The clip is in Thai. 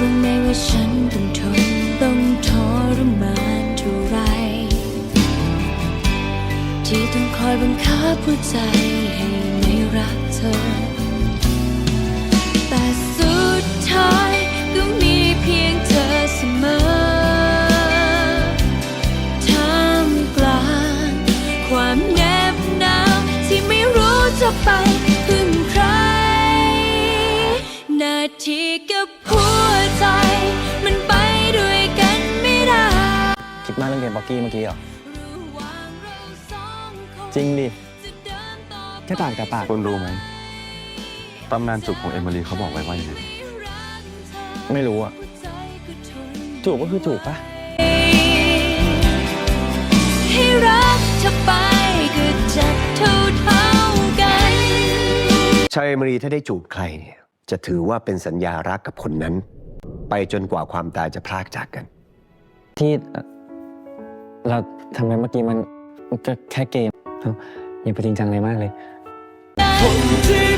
บ้างไหมว่าฉันต้องทนต้องทรมานเท่าไร ที่ต้องคอยบังคับหัวใจให้ไม่รักเธอ แต่สุดท้ายก็มีเพียงเธอเสมอท่ามกลางความแนบหนาวที่ไม่รู้จะไปพึ่งใคร นาทีกับ คิดมากเรื่องเกมบ็อกกี้เมื่อกี้เหรอระหว่างเราสองคนจริงดิจะเดินต่อไปแค่ปากแต่ปาก คุณรู้ไหมตำนานจุกของเอมิลีเขาบอกไว้ว่าอย่างไรไม่รู้อะจูบก็คือจูบปะให้รักเธอไปก็จะเท่าเท่าๆกัน ชายเอมรีถ้าได้จูบใครเนี่ยจะถือว่าเป็นสัญญารักกับคนนั้น ไปจนกว่าความตายจะพรากจากกัน ที่ เราทำไมเมื่อกี้มันมันก็แค่เกมเอ้าย่าไปจริงจังเลยมากเลยทน